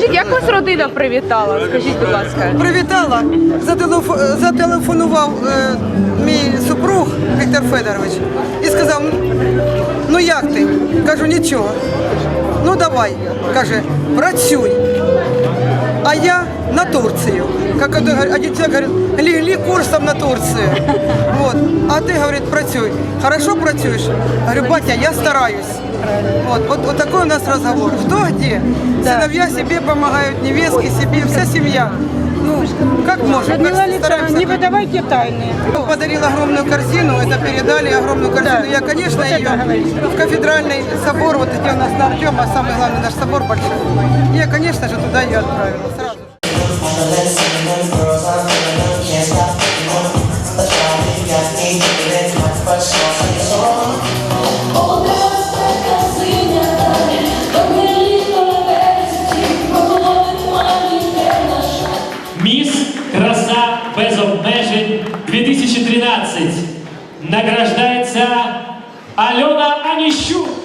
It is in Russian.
Скажіть, як вас родина привітала? Скажіть, будь ласка. Привітала, зателеф- зателефонував е, мій супруг Віктор Федорович і сказав: ну як ти? Кажу, нічого. Ну давай, каже, працюй. А я на Турцию. Как один, человек говорит, легли курсом на Турцию. Вот. А ты, говорит, працюй. Хорошо працюешь? Говорю, батя, я стараюсь. Вот, вот, вот такой у нас разговор. Кто где? Сыновья себе помогают, невестки себе, вся семья. Ну, как можем, Людмила Александровна, стараемся. не выдавайте тайны. Подарил огромную корзину, это передали огромную корзину. Я, конечно, вот ее в кафедральный собор, вот где у нас на Артема, самый главный наш собор большой. Я, конечно же, туда ее отправила Міс Краса без обмежень 2013 награждається Альона Аніщук.